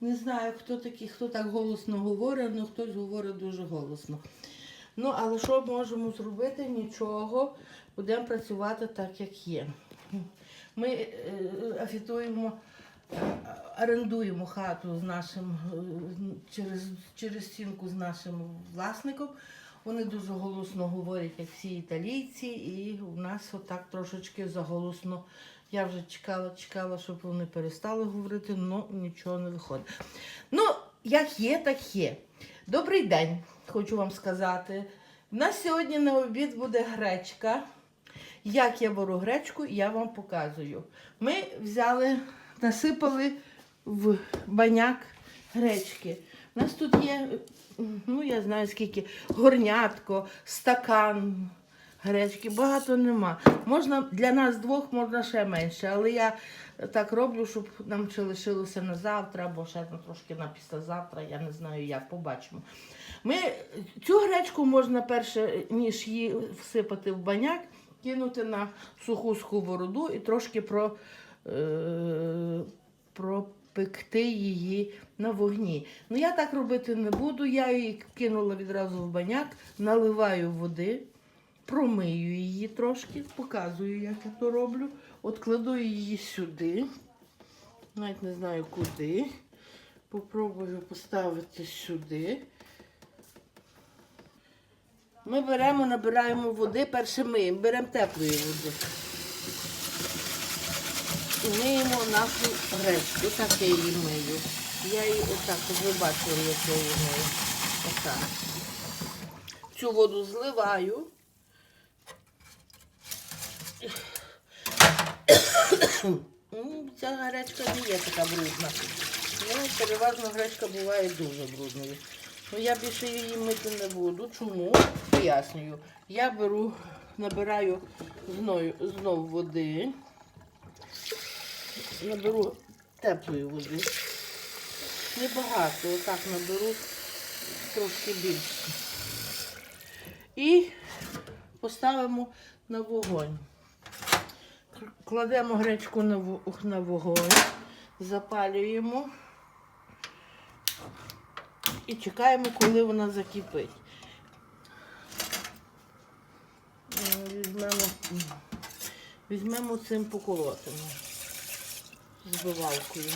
Не знаю, хто такий, хто так голосно говорить, але хтось говорить дуже голосно. Ну, але що можемо зробити? Нічого. Будемо працювати так, як є. Ми е, афітуємо, е, орендуємо хату з нашим е, через, через стінку з нашим власником. Вони дуже голосно говорять, як всі італійці, і у нас отак трошечки заголосно. Я вже чекала, чекала, щоб вони перестали говорити, але нічого не виходить. Ну, як є, так є. Добрий день, хочу вам сказати. У нас сьогодні на обід буде гречка. Як я беру гречку, я вам показую. Ми взяли, насипали в баняк гречки. У нас тут є, ну я знаю скільки, горнятко, стакан гречки, багато нема. Можна для нас двох можна ще менше, але я так роблю, щоб нам ще лишилося на завтра, або ще на трошки на післязавтра, я не знаю як, побачимо. Ми цю гречку можна перше, ніж її всипати в баняк, кинути на суху сковороду і трошки про, е, пропекти її на вогні. Ну я так робити не буду. Я її кинула відразу в баняк, наливаю води, промию її трошки, показую, як я то роблю. От кладу її сюди. Навіть не знаю куди. Попробую поставити сюди. Ми беремо, набираємо води, перше миємо, беремо теплої води. І миємо нашу гречку. Так я її мию. Я її отак, ви бачили, як я її мию. Отак. Цю воду зливаю. М, Ця гречка не є така брудна. Ну, переважно гречка буває дуже брудною. Ну, я більше її мити не буду. Чому? Пояснюю. Я беру, набираю знов, знов води. Наберу теплої води. Небагато, отак наберу трошки більше. І поставимо на вогонь. Кладемо гречку на вогонь, запалюємо і чекаємо, коли вона закипить. Е, Візьмемо, візьмемо цим поколотимо. Збивалкою.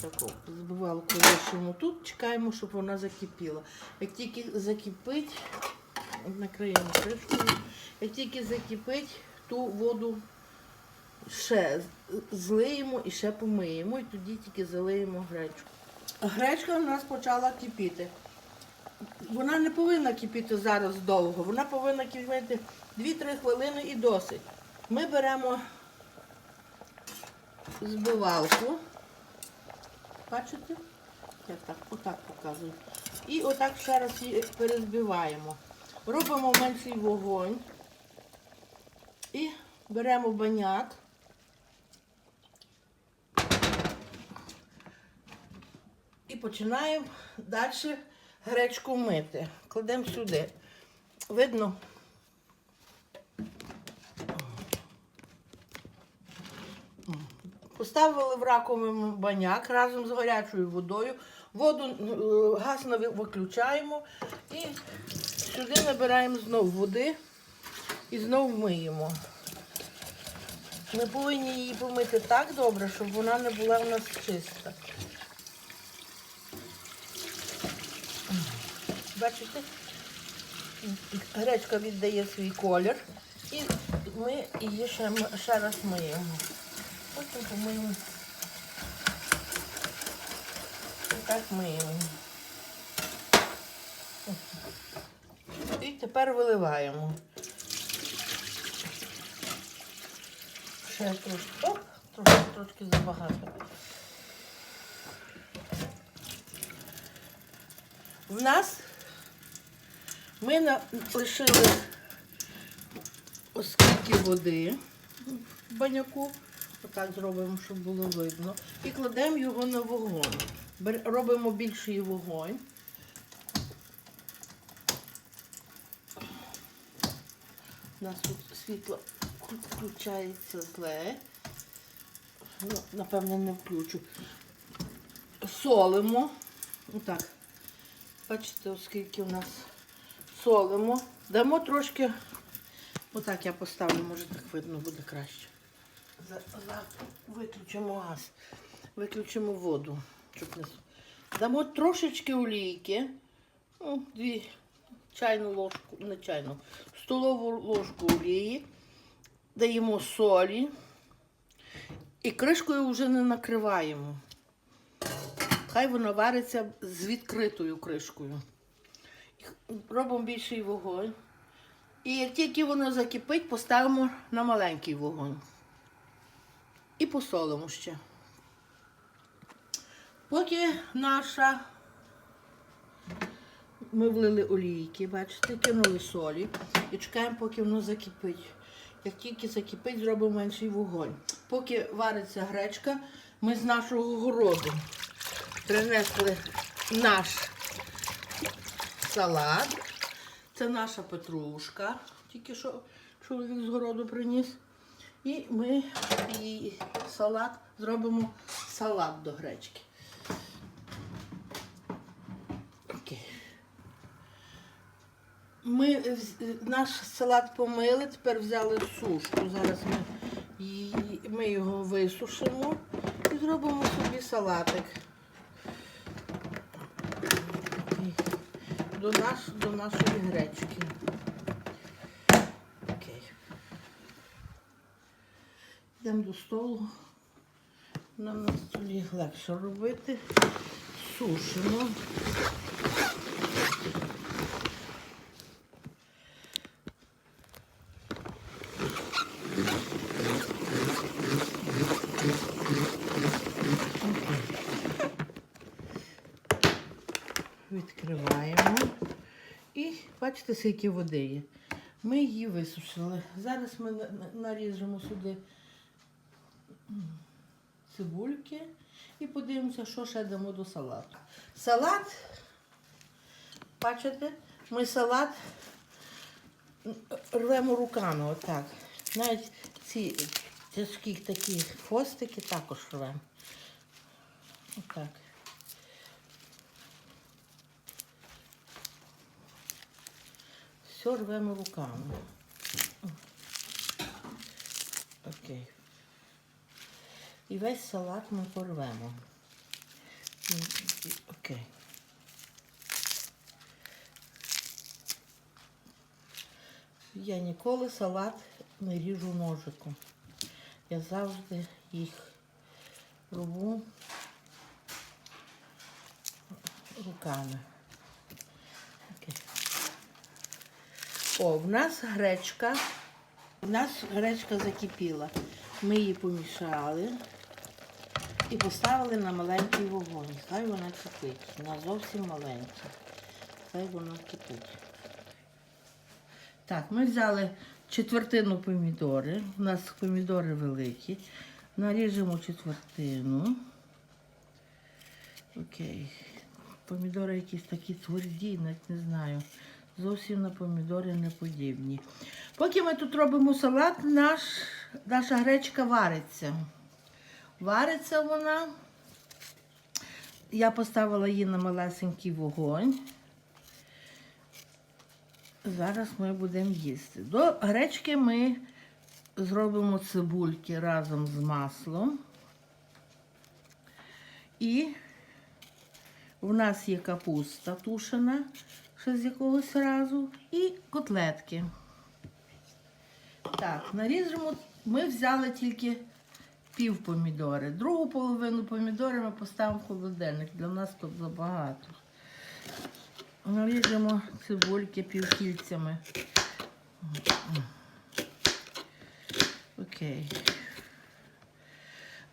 Таку збивалку лишимо тут, чекаємо, щоб вона закипіла. Як тільки закипить, накриємо кришкою, як тільки закипить, ту воду ще злиємо і ще помиємо, і тоді тільки залиємо гречку. Гречка у нас почала кипіти. Вона не повинна кипіти зараз довго, вона повинна кипіти 2-3 хвилини і досить. Ми беремо збивалку. Бачите? Я так, отак показую. І отак ще раз її перезбиваємо. Робимо менший вогонь. І беремо баняк. І починаємо далі гречку мити. Кладемо сюди. Видно? Поставили в раковину баняк разом з гарячою водою. Воду, е, газ виключаємо і сюди набираємо знову води і знову миємо. Ми повинні її помити так добре, щоб вона не була у нас чиста. Бачите, гречка віддає свій колір і ми її ще, ще раз миємо. Потім помиємо. І так миємо. І тепер виливаємо. Ще трошки. Оп, трошки, трошки забагато. В нас ми лишили оскільки води в баняку. Отак зробимо, щоб було видно. І кладемо його на вогонь. Робимо більший вогонь. У нас тут світло включається зле. Ну, напевне, не включу. солимо. Отак. Бачите, оскільки у нас солимо. Дамо трошки. Отак я поставлю, може так видно буде краще. За, за, виключимо газ. Виключимо воду. Щоб не... Дамо трошечки олійки. Ну, дві чайну ложку, не чайну, столову ложку олії. Даємо солі. І кришкою вже не накриваємо. Хай вона вариться з відкритою кришкою. Робимо більший вогонь. І як тільки воно закипить, поставимо на маленький вогонь. І посолимо ще. Поки наша ми влили олійки, бачите, кинули солі і чекаємо, поки воно закипить. Як тільки закипить, зробимо менший вогонь. Поки вариться гречка, ми з нашого городу принесли наш салат. Це наша петрушка, тільки що чоловік з городу приніс. І ми її салат зробимо салат до гречки. Ми наш салат помили, тепер взяли сушку. Зараз ми, ми його висушимо і зробимо собі салатик. До, наш, до нашої гречки. Окей. Йдемо до столу. Нам на столі легше робити. Сушимо. Відкриваємо. І бачите, скільки води є. Ми її висушили. Зараз ми на- на- наріжемо сюди цибульки і подивимося, що ще дамо до салату. Салат, бачите, ми салат рвемо руками, отак. Навіть ці тяжкі такі хвостики також рвемо. Отак. Все рвемо руками. Окей. І весь салат ми порвемо. Окей. Я ніколи салат не ріжу ножиком. Я завжди їх рву руками. О, в нас гречка. У нас гречка закипіла. Ми її помішали і поставили на маленький вогонь. Хай вона кипить. Вона зовсім маленька. Хай вона кипить. Так, ми взяли четвертину помідори. У нас помідори великі. Наріжемо четвертину. Окей. Помідори якісь такі тверді, навіть не знаю. Зовсім на помідори не подібні. Поки ми тут робимо салат, наш, наша гречка вариться. Вариться вона. Я поставила її на малесенький вогонь. Зараз ми будемо їсти. До гречки ми зробимо цибульки разом з маслом. І в нас є капуста тушена, ще з якогось разу, і котлетки. Так, наріжемо. Ми взяли тільки пів помідори. Другу половину помідори ми поставимо в холодильник. Для нас тут забагато. Наріжемо цибульки півкільцями. Окей.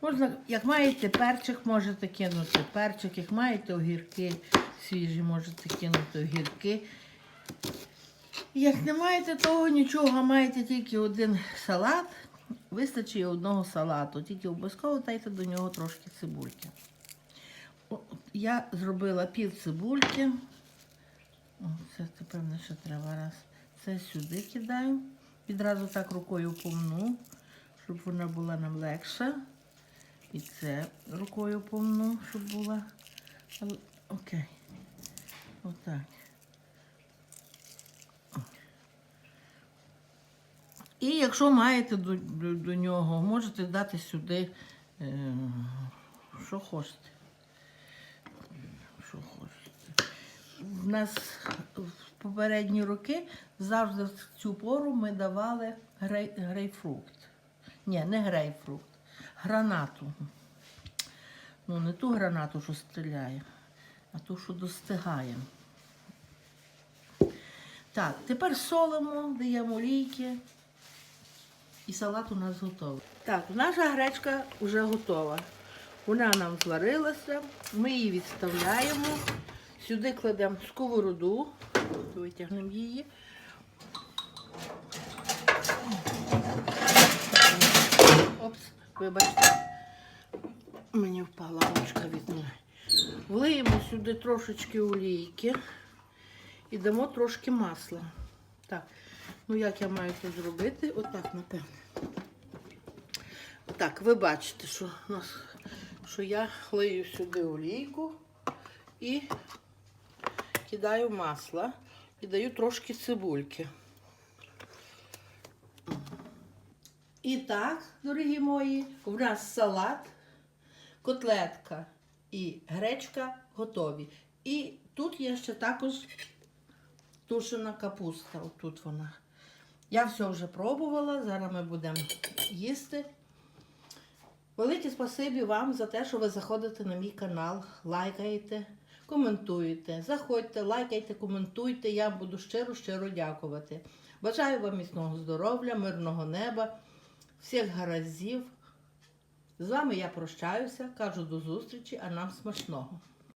Можна, як маєте перчик, можете кинути перчик. Як маєте огірки свіжі, можете кинути огірки. Як не маєте того нічого, маєте тільки один салат, вистачить одного салату. Тільки обов'язково дайте до нього трошки цибульки. Я зробила пів цибульки. Це тепер не ще треба раз. Це сюди кидаю. Відразу так рукою помну, щоб вона була нам легша. І це рукою помну, щоб була. Окей. Отак. І якщо маєте до, до, до нього, можете дати сюди, е, що хочете. Що хочете. В нас в попередні роки завжди в цю пору ми давали грей, грейпфрукт. Ні, не грейпфрукт, гранату. Ну, не ту гранату, що стріляє, а ту, що достигає. Так, тепер солимо, даємо олійки. І салат у нас готовий. Так, наша гречка вже готова. Вона нам зварилася, ми її відставляємо. Сюди кладемо сковороду, витягнемо її. Вибачте. Мені впала ручка від ноги. Влиємо сюди трошечки олійки і дамо трошки масла. Так, ну як я маю це зробити? Отак, напевно. Так, ви бачите, що, нас, що я лию сюди олійку і кидаю масло і даю трошки цибульки. І так, дорогі мої, у нас салат, котлетка і гречка готові. І тут є ще також тушена капуста. Отут вона. Я все вже пробувала, зараз ми будемо їсти. Велике спасибі вам за те, що ви заходите на мій канал, лайкаєте, коментуєте. Заходьте, лайкайте, коментуйте. Я буду щиро-щиро дякувати. Бажаю вам міцного здоров'я, мирного неба, всіх гараздів. З вами я прощаюся, кажу до зустрічі, а нам смачного.